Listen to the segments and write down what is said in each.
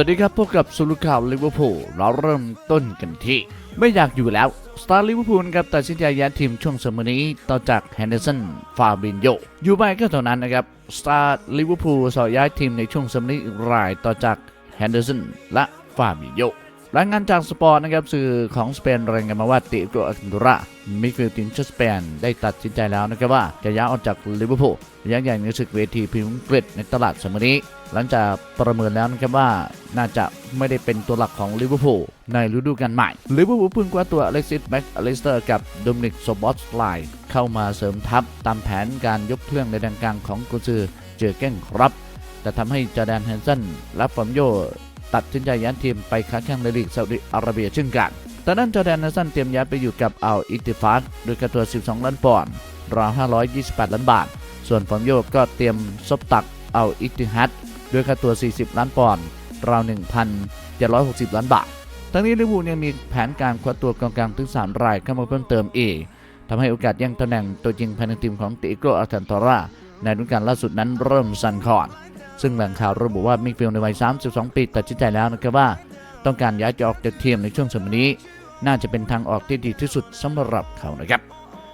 วัสดีครับพบกับสุลุข่าวลิเวอร์พูลเราเริ่มต้นกันที่ ไม่อยากอยู่แล้ว สตาร์ลิเวอร์พูลครับตัดสินใจย้ายทีมช่วงสมอนี้ต่อจากแฮนเดอร์สันฟาบินโยอยู่ไปก็เท่านั้นนะครับ สตาร์ลิเวอร์พูลสอย้ายทีมในช่วงสมอนี้อีกรายต่อจากแฮนเดอร์สันและฟาบินโย รายงานจากสปอร์ตนะครับสื่อของสเปนรายงานมาว่าติโกอันดุระมิดฟิลด์ทีมชาติสเปนได้ตัดสินใจแล้วนะครับว่าจะย้ายออกจากลิเวอร์พูลย้ายใหญ่ในศึกเวทีพรีมียร์อังกฤษในตลาดสมอนี้ หลังจากประเมินแล้วนะครับว่าน่าจะไม่ได้เป็นตัวหลักของลิเวอร์พูลในฤดูกาลใหม่ลิเวอร์พูลเพิ่งคว้าตัวอเล็กซิสแบ็กอลิสเตอร์กับโดมินิกโซบอสไลน์เข้ามาเสริมทัพตามแผนการยกเครื่องในดังกลางของกุซือเจอเก้งครับแต่ทำให้จอแดนแฮนสันและฟอมโย ตัดสินใจย้ายทีมไปค้าแข่งในลีกซาอุดิอาระเบียเช่นกันแต่นั้นจอแดนแฮนสันเตรียมย้ายไปอยู่กับอัลอิติฟาดโดยค่าตัว 12 ล้านปอนด์ราว 528 ล้านบาท ส่วนฟอมโยก็เตรียมซบตักอัลอิติฮัดด้วยค่าตัว 40 ล้านปอนด์ราว 1,760 ล้านบาท ทั้งนี้ลิเวอร์พูลยังมีแผนการคว้าตัวกองกลางถึง 3 รายเข้ามาเพิ่มเติมอีกทำให้โอกาสย่งตำแหน่งตัวจริงภายในทีมของติโกอาทันตอร่าในฤดูกาลล่าสุดนั้นเริ่มสั่นคลอน ซึ่งแหล่งข่าวระบุว่ามิกฟิลในวัย 32 ปีตัดสินใจแล้วนะครับว่า ต้องการย้ายจะออกจากทีมในช่วงสมัยนี้ น่าจะเป็นทางออกที่ดีที่สุดสำหรับเขานะครับ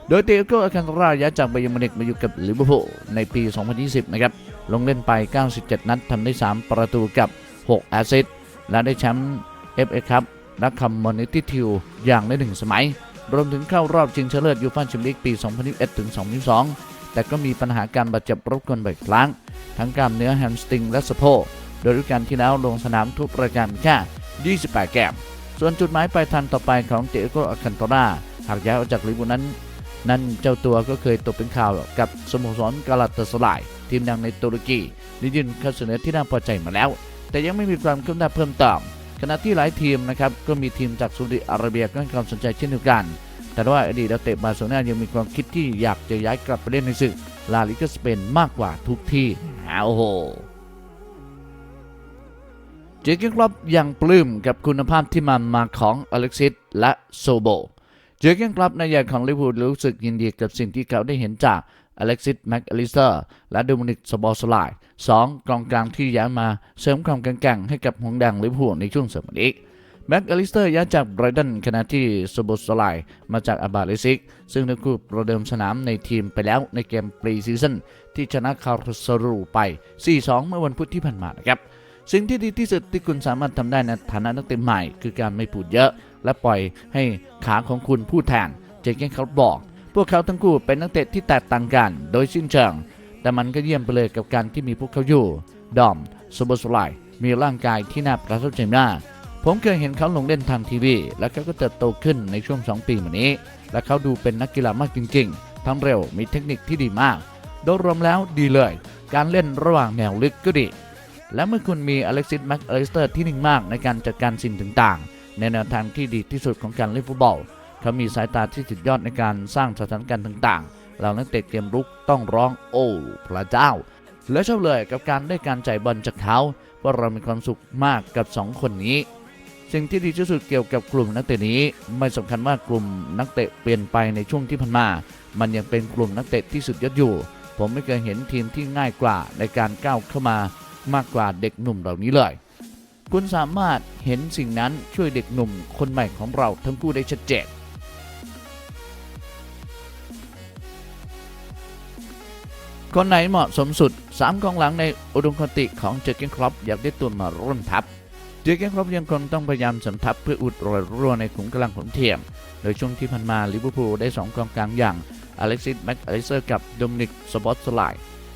โดยเตโกอาคันราย้ายจากไบเยมนิกมาอยู่กับลิเวอร์พูลในปี 2020 นะครับ ลงเล่นไป 97 นัดทำได้ 3 ประตูกับ 6 แอสซิสต์และได้แชมป์ FA ครับและคำมอนิติทิวอย่างได้หนึ่งสมัย รวมถึงเข้ารอบชิงชนะเลิศยูฟ่าแชมเปี้ยนลีกปี 2021 ถึง 2022 แต่ก็มีปัญหาการบาดเจ็บรบกวนบ่อยครั้ง ทั้งกล้ามเนื้อแฮมสตริงและสะโพกโดยฤดูกาลที่แล้วลงสนามทุกรายการแค่ 28 แกมส่วนจุดหมายปลายทางต่อไปของเตโกอาคันโตราหากย้ายออกจากลิเวอร์พูนั้น นั่นเจ้าตัวก็เคยตกเป็นข่าวกับสโมสรกาลาตาสลาย ทีมดังในตุรกีได้ยื่นข้อเสนอที่น่าพอใจมาแล้ว แต่ยังไม่มีความคืบหน้าเพิ่มเติมขณะที่หลายทีมนะครับก็มีทีมจากซาอุดิอาระเบียก็ให้ความสนใจเช่นเดียวกัน แต่ว่าอดีตนักเตะบาร์เซโลนายังมีความคิดที่อยากจะย้ายกลับไปเล่นในศึกลาลิกาสเปนมากกว่าทุกที่โอ้โหเจเกนครอปยังปลื้มกับคุณภาพที่มันมาของอเล็กซิสและโซโบเจอเกนคลับในใหญ่ของลิเวอร์พูลรู้สึกยินดีกับสิ่งที่เขาได้เห็นจากอเล็กซิสแม็กอลิสเตอร์และโดมินิกสบอสไลน์สองกองกลางที่ย้ายมาเสริมความแข็งแกร่งให้กับหงส์แดงลิเวอร์พูลในช่วงสมัยนี้ แม็กอลิสเตอร์ย้ายจากไบรตันขณะที่สบอสไลมาจากอาบาเลซิก ซึ่งทั้งคู่ประเดิมสนามในทีมไปแล้วในเกมปรีซีซั่นที่ชนะคาร์สรูไป 4-2 เมื่อวันพุธที่ผ่านมานะครับ สิ่งที่ดีที่สุดที่คุณสามารถทำได้ในฐานะนักเตะใหม่ คือการไม่พูดเยอะ และปล่อยให้ขาของคุณพูดแทนเจเกนเขาบอก พวกเขาทั้งคู่เป็นนักเตะที่แตกต่างกัน โดยสิ้นเชิง แต่มันก็เยี่ยมไปเลยกับการที่มีพวกเขาอยู่ ดอมสโบสไลมีร่างกายที่น่าประทับใจมาก ผมเคยเห็นเขาลงเล่นทางทีวี และเขาก็เติบโตขึ้นในช่วง 2 ปีมานี้ และเขาดูเป็นนักกีฬามากจริงๆ ทั้งเร็วมีเทคนิคที่ดีมาก โดยรวมแล้วดีเลย การเล่นระหว่างแนวลึกก็ดี และเมื่อคุณมีอเล็กซิสแม็กอลิสเตอร์ที่นิ่งมากในการจัดการสิ่งต่างๆ ในแนวทางที่ดีที่สุดของการเล่นฟุตบอล เขามีสายตาที่สุดยอดในการสร้างสถานการณ์ต่างๆเหล่านักเตะเกมรุกต้องร้องโอ้พระเจ้า และชอบเลยกับการได้การจ่ายบอลจากเขาว่าเรามีความสุขมากกับ 2 คนนี้ สิ่งที่ดีที่สุดเกี่ยวกับกลุ่มนักเตะนี้ ไม่สำคัญว่ากลุ่มนักเตะเปลี่ยนไปในช่วงที่ผ่านมา มันยังเป็นกลุ่มนักเตะที่สุดยอดอยู่ ผมไม่เคยเห็นทีมที่ง่ายกว่าในการก้าวเข้ามามากกว่าเด็กหนุ่มเหล่านี้เลย คุณสามารถเห็นสิ่งนั้นช่วยเด็กหนุ่มคนใหม่ของเราทั้งคู่ได้ชัดเจนคนไหนเหมาะสมสุด 3กองหลังในอุดมคติของเจอร์เกนครอปอยากได้ตัวมาร่วมทัพ เจอร์เกนครอปยังคงต้องพยายามสำทับเพื่ออุดรอยรั่วในขุมกำลังของเทียม โดยช่วงที่ผ่านมาลิเวอร์พูลได้ 2กองกลางอย่างอเล็กซิสแม็กอลิเซอร์กับโดมินิกสบอตสไล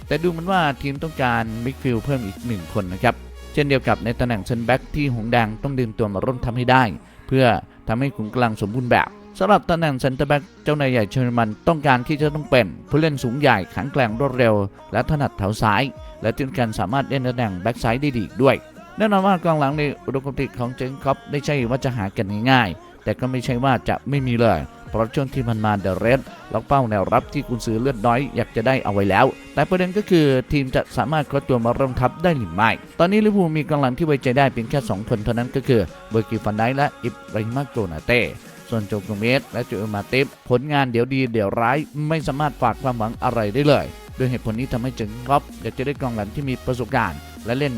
แต่ดูเหมือนว่าทีมต้องการมิดฟิลด์เพิ่มอีกหนึ่งคนนะครับ เช่นเดียวกับในตำแหน่งเซนแบ็กที่หงแดงต้องดึงตัวมาร่วมทำให้ได้ เพื่อทำให้ขุมกำลังสมบูรณ์แบบสำหรับตำแหน่งเซนเตอร์แบ็กเจ้านายใหญ่เชอร์มันต้องการที่จะต้องเป็นผู้เล่นสูงใหญ่แข็งแกร่งรวดเร็ว และถนัดเท้าซ้าย และที่สำคัญสามารถเล่นตำแหน่งแบ็กซ้ายได้ดีด้วย แน่นอนว่ากองหลังในอุดมคติของเจนคอปไม่ใช่ว่าจะหากันง่ายๆ แต่ก็ไม่ใช่ว่าจะไม่มีเลย เพราะช่วงที่มันมาเดอะเรดล็อกเป้าแนวรับที่กุนซือเลือดน้อยอยากจะได้เอาไว้แล้ว แต่ประเด็นก็คือทีมจะสามารถคว้ตัวมาเริ่มทัพได้หรือไม่ ตอนนี้ลิเวอร์พูลมีกองหลังที่ไว้ใจได้เพียงแค่ 2 คนเท่านั้นก็คือเบอร์กิฟันไดและอิบราฮิมาโกนาเต้ส่วนโจโกเมสและโจเอลมาติฟผลงานเดี๋ยวดีเดี๋ยวร้ายไม่สามารถฝากความหวังอะไรได้เลยด้วยเหตุผลนี้ทำให้เจงครอปอยากจะได้กองหลังที่มีประสบการณ์ และเล่น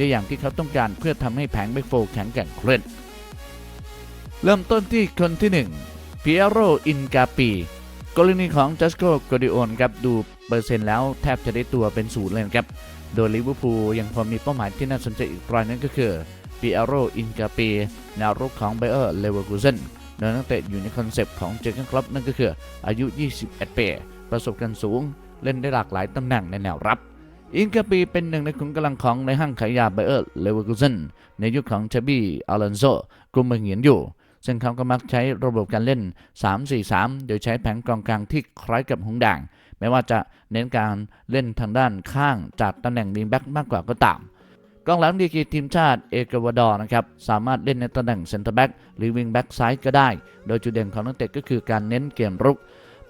ได้อย่างที่เขาต้องการเพื่อทำให้แผงแบ็กโฟแข็งแกร่งขึ้นเริ่มต้นที่คนที่1พิเอโรอินกาปีกรณีของจัสโกโกดิโอนครับดูเปอร์เซ็นต์แล้วแทบจะได้ตัวเป็นศูนย์เลยครับ โดยลิเวอร์พูลยังพอมีเป้าหมายที่น่าสนใจอีกรายนั้นก็คือปิเอโรอินกาปีแนวรุกของไบเออร์เลเวอร์คูเซนโดยนักเตะอยู่ในคอนเซปต์ของเจอร์เกนคลับนั่นก็คืออายุ 21 ปี ประสบการณ์สูง เล่นได้หลากหลายตำแหน่งในแนวรับ อินกาปีเป็นหนึ่งในขุนกำลังของในห้างขายยาไบเออร์เลเวอร์คูเซนในยุคของเชบี้อัลลนโซกลุ่มเมืองเหียนอยู่ ซึ่งเขาก็มักใช้ระบบการเล่น 3-4-3 โดยใช้แผงกองกลางที่คล้ายกับหงส์แดงไม่ว่าจะเน้นการเล่นทางด้านข้างจากตำแหน่งวิงแบ็กมากกว่าก็ตามกองหลังดีกรีทีมชาติเอกวาดอร์นะครับสามารถเล่นในตำแหน่งเซนเตอร์แบ็กหรือวิงแบ็กซ้ายก็ได้ โดยจุดเด่นของนักเตะก็คือการเน้นเกมรุก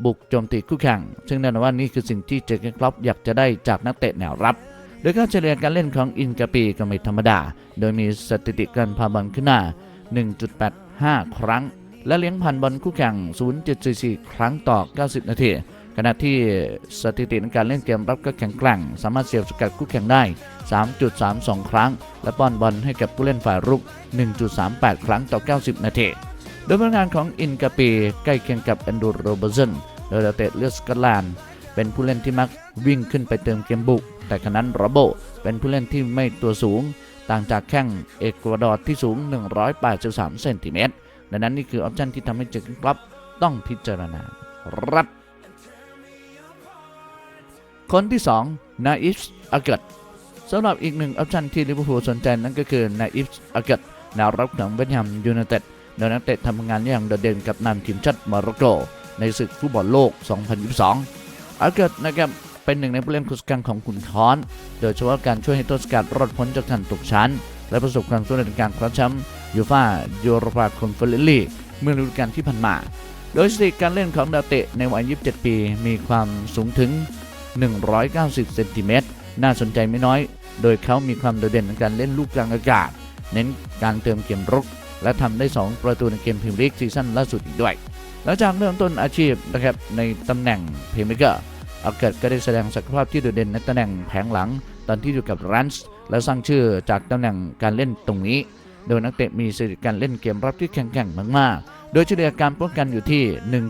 บุกโจมตีคู่แข่ง ซึ่งแน่นอนว่านี่คือสิ่งที่เจอเกนคล็อปอยากจะได้จากนักเตะแนวรับ โดยค่าเฉลี่ยการเล่นของอินกาปีก็ไม่ธรรมดา โดยมีสถิติการพาบอลขึ้นหน้า 1.85 ครั้ง และเลี้ยงผ่านบอลคู่แข่ง 0.44 ครั้งต่อ 90 นาที ขณะที่สถิติในการเล่นเกมรับก็แข็งแกร่ง สามารถเสียบสกัดคู่แข่งได้ 3.32 ครั้ง และป้อนบอลให้กับผู้เล่นฝ่ายรุก 1.38 ครั้งต่อ 90 นาที ดยผลงานของอินกาปีใกล้เคียงกับแอนดรูโรเบอร์สันโดยเตะเลือดสกอตแลนด์เป็นผู้เล่นที่มักวิ่งขึ้นไปเติมเกมบุก แต่ขณะนั้นโรโบเป็นผู้เล่นที่ไม่ตัวสูง ต่างจากแข้งเอกวาดอร์ที่สูง 183 เซนติเมตรดังนั้นนี่คือออปชันที่ทำให้เจอกันครับต้องพิจารณารับ คนที่ 2 นาอิฟส์อาเกตสำหรับอีกหนึ่งออปชันที่ลิเวอร์พูลสนใจนั่นก็คือนาอิฟส์อาเกตแนวรับของเวสต์แฮมยูไนเต็ด โดยนักเตะทำงานอย่างโดดเด่นกับนำทีมชาติโมร็อกโก ในศึกฟุตบอลโลก 2022 อาเกตนะครับเป็นหนึ่งในผู้เล่นคุสกังของขุนค้อน โดยเฉพาะการช่วยให้ต้นสกัดรอดพ้นจากการตกชั้น และประสบความสำเร็จในการคว้าแชมป์ยูฟ่ายูโรปาคอนเฟอเรนซ์ลีกเมื่อฤดูกาลที่ผ่านมา โดยสถิติการเล่นของดาวเตะในวัย 27 ปี มีความสูงถึง 190 เซนติเมตร น่าสนใจไม่น้อย โดยเขามีความโดดเด่นในการเล่นลูกกลางอากาศ เน้นการเติมเกมรุก และทำได้ 2 ประตูในเกมพรีเมียร์ลีกซีซั่นล่าสุดอีกด้วย หลังจากเริ่มต้นอาชีพนะครับในตำแหน่งเพลย์เมเกอร์อาเกิดก็ได้แสดงศักยภาพที่โดดเด่นในตำแหน่งแผงหลัง ตอนที่อยู่กับรันส์และสร้างชื่อจากตำแหน่งการเล่นตรงนี้ โดยนักเตะมีสถิติการเล่นเกมรับที่แข็งแกร่งมากๆ โดยเฉลี่ยการป้องกันอยู่ที่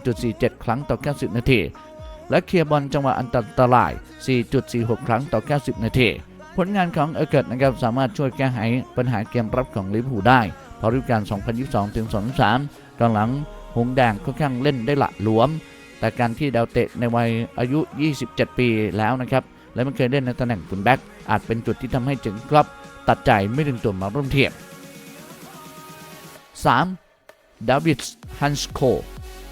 1.47 ครั้งต่อ 90 นาที และเคลียร์บอลจังหวะอันตราย 4.46 ครั้งต่อ 90 นาที ผลงานของเอเกิร์ตนะครับสามารถช่วยแก้ไขปัญหาเกมรับของลิเวอร์พูลได้ พราะฤดูกาล 2022-2023กองหลังหงแดงค่อนข้างเล่นได้หละหลวม แต่การที่ดาวเตะในวัยอายุ 27 ปีแล้วนะครับ และไม่เคยเล่นในตำแหน่งฟุลแบ็กอาจเป็นจุดที่ทำให้จึงครับตัดใจไม่ดึงตัวมาร่วมเทียบ 3. ดาวิดฮันสโค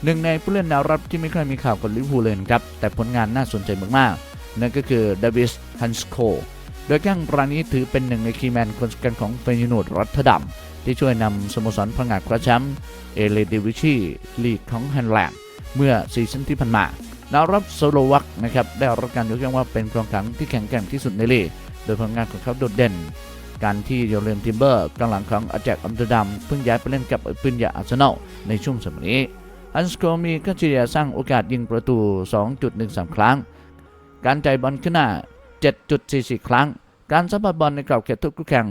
หนึ่งในผู้เล่นแนวรับที่ไม่ค่อยมีข่าวกับลิเวอร์พูลเลยนะครับ แต่ผลงานน่าสนใจมากๆ นั่นก็คือดาวิดฮันสโคโดยแข้งรายนี้ถือเป็นหนึ่งในคีย์แมนคนสำคัญของเฟยนูดรัตเทอร์ดัม ที่ช่วยนำสโมสรพังงาดคว้าแชมป์เอเลดิวิชีลีกของฮันแลนด์เมื่อซีซั่นที่ผ่านมาดาวรับสโลวักนะครับได้รับการยกย่องว่าเป็นกองกลางที่แข็งแกร่งที่สุดในลีกโดยผลงานของเขาโดดเด่น การที่โยเลนทิมเบอร์กองหลังของอาแจกอัมสเตอร์ดัมเพิ่งย้ายไปเล่นกับปืนใหญ่อาร์เซนอลในช่วงสมัยนี้ฮันสโกมีค่าเฉลี่ยสร้างโอกาสยิงประตู 2.13 ครั้ง การจ่ายบอลขึ้นหน้า 7.44 ครั้ง การสัมผัสบอลในกรอบเขตทุกคู่แข่ง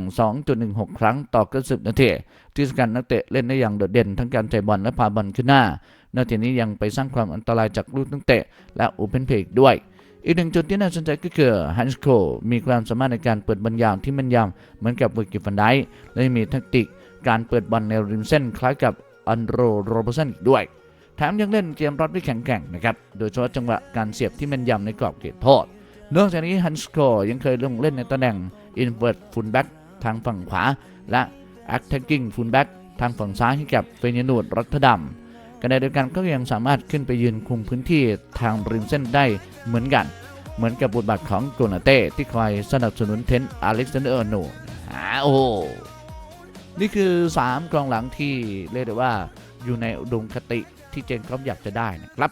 2.16 ครั้งต่อ90นาที ที่สำคัญนักเตะเล่นได้อย่างโดดเด่น ทั้งการจ่ายบอลและพาบอลขึ้นหน้านอกจากนี้ยังไปสร้างความอันตรายจากลูกตั้งเตะ และโอเพนเพลย์ด้วย อีกหนึ่งจุดที่น่าสนใจก็คือฮันส์โคมีความสามารถในการเปิดบอลยาวที่แม่นยำเหมือนกับเวอร์กิฟันไดและมีแทคติกการเปิดบอลในริมเส้นคล้ายกับอันโรโรเบอร์สันอีกด้วยแถมยังเล่นเกมรับที่แข็งแกร่งนะครับโดยเฉพาะจังหวะการเสียบที่แม่นยำในกรอบเขตโทษ นอกจากนี้ฮันส์โคยังเคยลงเล่นในตำแหน่ง invert fullback ทางฝั่งขวา และ attacking fullback ทางฝั่งซ้ายให้กับเฟยนูดรัตเทอร์ดัมขณะเดียวกันก็ยังสามารถขึ้นไปยืนคุมพื้นที่ทางริมเส้นได้เหมือนกัน เหมือนกับบทบาทของโกนาเต้ที่คอยสนับสนุนเทนอเล็กซานเดอร์โนอ่าโอ้นี่คือ 3กองหลังที่เรียกได้ว่าอยู่ในอุดมคติที่เจนครอปอยากจะได้นะครับ